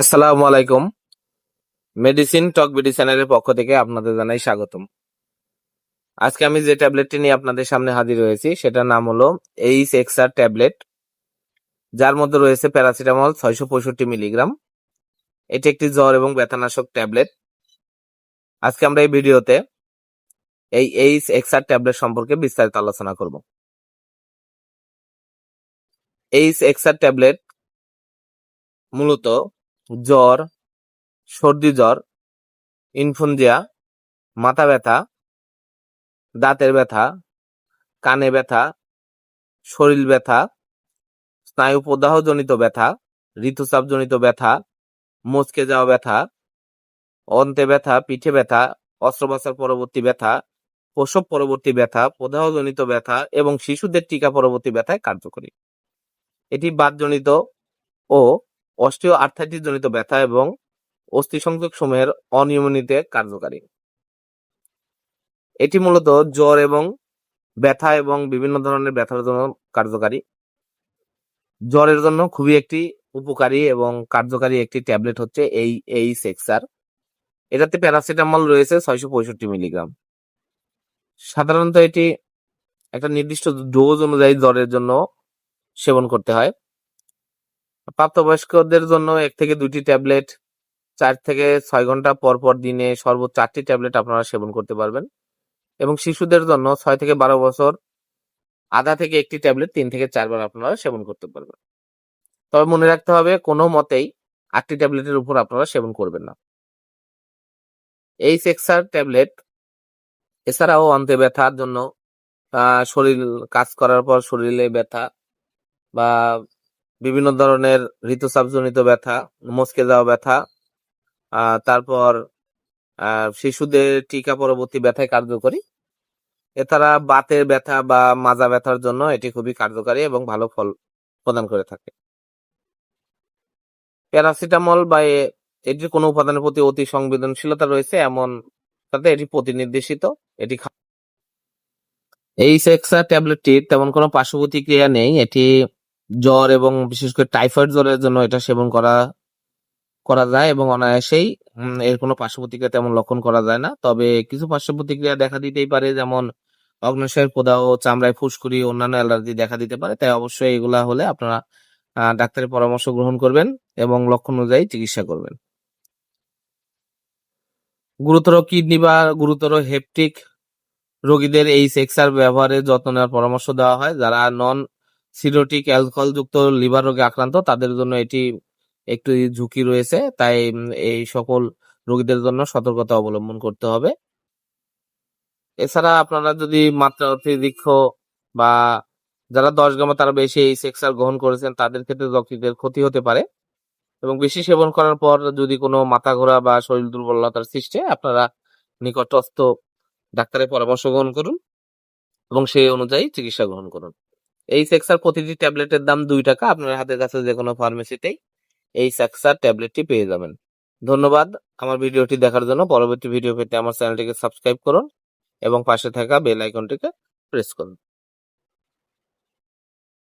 আসসালামু আলাইকুম। মেডিসিন টক বিডি চ্যানেলের পক্ষ থেকে আপনাদের জানাই স্বাগতম। আজকে আমি যে ট্যাবলেটটি নিয়ে আপনাদের সামনে হাজির হয়েছি, সেটার নাম হলো এইচ এক্সআর ট্যাবলেট। যার মধ্যে রয়েছে প্যারাসিটামল ছয়শো পঁয়ষট্টি মিলিগ্রাম। এটি একটি জ্বর এবং ব্যথানাশক ট্যাবলেট। আজকে আমরা এই ভিডিওতে এই এইচ এক্সআর ট্যাবলেট সম্পর্কে বিস্তারিত আলোচনা করব। এইচ এক্সআর ট্যাবলেট মূলত জ্বর, সর্দি জ্বর, ইনফুনজিয়া, মাথা ব্যথা, দাঁতের ব্যথা, কানে ব্যথা, শরীর ব্যথা স্নায়ু প্রদাহজনিত ব্যথা ঋতুচাপজনিত ব্যথা মুচকে যাওয়া ব্যথা, অন্তে ব্যথা, পিঠে ব্যথা, অস্ত্রোপচার পরবর্তী ব্যথা, প্রসব পরবর্তী ব্যথা, প্রদাহজনিত ব্যথা এবং শিশুদের টিকা পরবর্তী ব্যথায় কার্যকরী। এটি বাতজনিত ও অস্টিও আর্থাইটিস জনিত ব্যথা এবং অস্থি সংযোগ সমূহের অনিয়মনীতে কার্যকারী। এটি মূলত জ্বর এবং ব্যথা এবং বিভিন্ন ধরনের ব্যথার জন্য কার্যকারী। জ্বরের জন্য খুবই একটি উপকারী এবং কার্যকারী একটি ট্যাবলেট হচ্ছে এই এই সেক্সার। এটাতে প্যারাসিটামল রয়েছে ছয়শো পঁয়ষট্টি মিলিগ্রাম। সাধারণত এটি একটা নির্দিষ্ট ডোজ অনুযায়ী জ্বরের জন্য সেবন করতে হয়। প্রাপ্তবয়স্কদের জন্য এক থেকে দুটি ট্যাবলেট, চার থেকে ছয় ঘণ্টা পর পর দিনে সর্বোচ্চ চারটি ট্যাবলেট আপনারা সেবন করতে পারবেন। এবং শিশুদের জন্য ছয় থেকে বারো বছর, আধা থেকে একটি ট্যাবলেট তিন থেকে চারবার আপনারা সেবন করতে পারবেন। তবে মনে রাখতে হবে, কোনো মতেই আটটি ট্যাবলেটের উপর আপনারা সেবন করবেন না। এই সেক্সার ট্যাবলেট, এছাড়াও অন্তে ব্যথার জন্য শরীর, কাজ করার পর শরীরে ব্যথা বা বিভিন্ন ধরনের ঋতুচাপজনিত ব্যথা মচকে যাওয়া ব্যথা তারপর শিশুদের টিকা পরবর্তী ব্যথায় কার্যকরী। এছাড়া বাতের ব্যথা বা মাজা ব্যথার জন্য এটি খুবই কার্যকারী এবং ভালো ফল প্রদান করে থাকে। প্যারাসিটামল বা এটির কোনো উপাদানের প্রতি অতি সংবেদনশীলতা রয়েছে এমন, তাতে এটি প্রতিনির্দেশিত, এটি এই সেক্সা ট্যাবলেটটির তেমন কোনো পার্শ্ব প্রতিক্রিয়া নেই, এটি জ্বর এবং বিশেষ করে টাইফয়েড জ্বরের জন্য এটা সেবন করা করা যায় এবং অনায়াসেই এর কোনো পার্শ্ব প্রতিক্রিয়া তেমন লক্ষণ করা যায় না। তবে কিছু পার্শ্ব প্রতিক্রিয়া দেখা দিতেই পারে, যেমন অগ্নাশয়ের প্রদাহ, চামড়ায় ফুসকুড়ি, অন্যান্য অ্যালার্জি দেখা দিতে পারে। তাই অবশ্যই এগুলা হলে আপনারা ডাক্তারের পরামর্শ গ্রহণ করবেন এবং লক্ষণ অনুযায়ী চিকিৎসা করবেন। গুরুতর কিডনি বা গুরুতর হেপটিক রোগীদের এই সেক্সার ব্যবহারে যত্ন নেওয়ার পরামর্শ দেওয়া হয়। যারা নন সিরোটিক অ্যালকোহল যুক্ত লিভার রোগে আক্রান্ত। তাদের জন্য এটি একটু ঝুঁকি রয়েছে। তাই এই সকল রোগীদের জন্য সতর্কতা অবলম্বন করতে হবে। এছাড়া আপনারা যদি মাত্রা অতিরিক্ত বা যারা দশ গ্রাম তারা বেশি এই সেক্সার গ্রহণ করেছেন, তাদের ক্ষেত্রে যকৃতের ক্ষতি হতে পারে। এবং বেশি সেবন করার পর যদি কোনো মাথা ঘোরা বা শরীর দুর্বলতার সৃষ্টি আপনারা নিকটস্থ ডাক্তারের পরামর্শ গ্রহণ করুন এবং সেই অনুযায়ী চিকিৎসা গ্রহণ করুন। এই সেক্সার প্রতিটি ট্যাবলেটের দাম দুই টাকা। আপনার হাতের কাছে যে কোনো ফার্মেসিতেই এই সেক্সার ট্যাবলেটটি পেয়ে যাবেন। ধন্যবাদ আমার ভিডিওটি দেখার জন্য। পরবর্তী ভিডিও পেতে আমার চ্যানেলটিকে সাবস্ক্রাইব করুন এবং পাশে থাকা বেল আইকনটিকে প্রেস করুন।